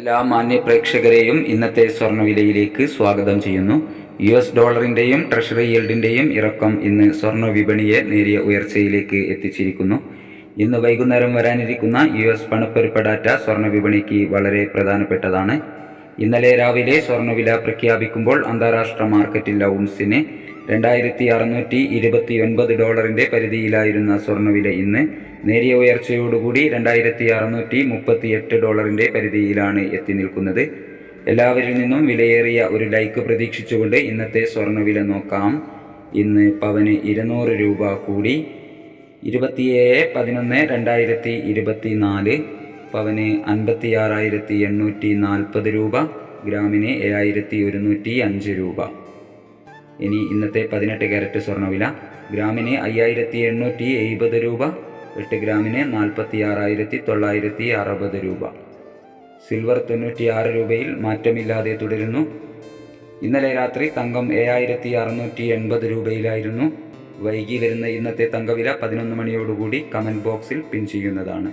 എല്ലാ മാന്യ പ്രേക്ഷകരെയും ഇന്നത്തെ സ്വർണവിലയിലേക്ക് സ്വാഗതം ചെയ്യുന്നു. യു എസ് ഡോളറിന്റെയും ട്രഷറി യീൽഡിന്റെയും ഇറക്കം ഇന്ന് സ്വർണ വിപണിയെ നേരിയ ഉയർച്ചയിലേക്ക് എത്തിച്ചിരിക്കുന്നു. ഇന്ന് വൈകുന്നേരം വരാനിരിക്കുന്ന യു എസ് പണപ്പെരുപ്പ ഡാറ്റ സ്വർണ വിപണിക്ക് വളരെ പ്രധാനപ്പെട്ടതാണ്. ഇന്നലെ രാവിലെ സ്വർണവില പ്രഖ്യാപിക്കുമ്പോൾ അന്താരാഷ്ട്ര മാർക്കറ്റിൽ ഔൺസിന് രണ്ടായിരത്തി അറുന്നൂറ്റി ഇരുപത്തി ഒൻപത് ഡോളറിന്റെ പരിധിയിലായിരുന്ന സ്വർണവില ഇന്ന് നേരിയ ഉയർച്ചയോടുകൂടി രണ്ടായിരത്തി അറുന്നൂറ്റി മുപ്പത്തി എട്ട് ഡോളറിന്റെ പരിധിയിലാണ് എത്തി നിൽക്കുന്നത്. എല്ലാവരിൽ നിന്നും വിലയേറിയ ഒരു ലൈക്ക് പ്രതീക്ഷിച്ചുകൊണ്ട് ഇന്നത്തെ സ്വർണവില നോക്കാം. ഇന്ന് പവന് ഇരുന്നൂറ് രൂപ കൂടി. ഇരുപത്തിയേഴ് പതിനൊന്ന് രണ്ടായിരത്തി ഇരുപത്തി നാല് പവന് അൻപത്തി ആറായിരത്തി എണ്ണൂറ്റി നാൽപ്പത് രൂപ ഗ്രാമിന് ഏഴായിരത്തി ഒരുന്നൂറ്റി അഞ്ച് രൂപ. ഇനി ഇന്നത്തെ പതിനെട്ട് ക്യാരറ്റ് സ്വർണവില ഗ്രാമിന് അയ്യായിരത്തി എണ്ണൂറ്റി എഴുപത് രൂപ എട്ട് ഗ്രാമിന് നാൽപ്പത്തി ആറായിരത്തി തൊള്ളായിരത്തി അറുപത് രൂപ. സിൽവർ തൊണ്ണൂറ്റി ആറ് രൂപയിൽ മാറ്റമില്ലാതെ തുടരുന്നു. ഇന്നലെ രാത്രി തങ്കം ഏഴായിരത്തി അറുന്നൂറ്റി എൺപത് രൂപയിലായിരുന്നു. വൈകി വരുന്ന ഇന്നത്തെ തങ്കവില പതിനൊന്ന് മണിയോടുകൂടി കമന്റ് ബോക്സിൽ പിൻ ചെയ്യുന്നതാണ്.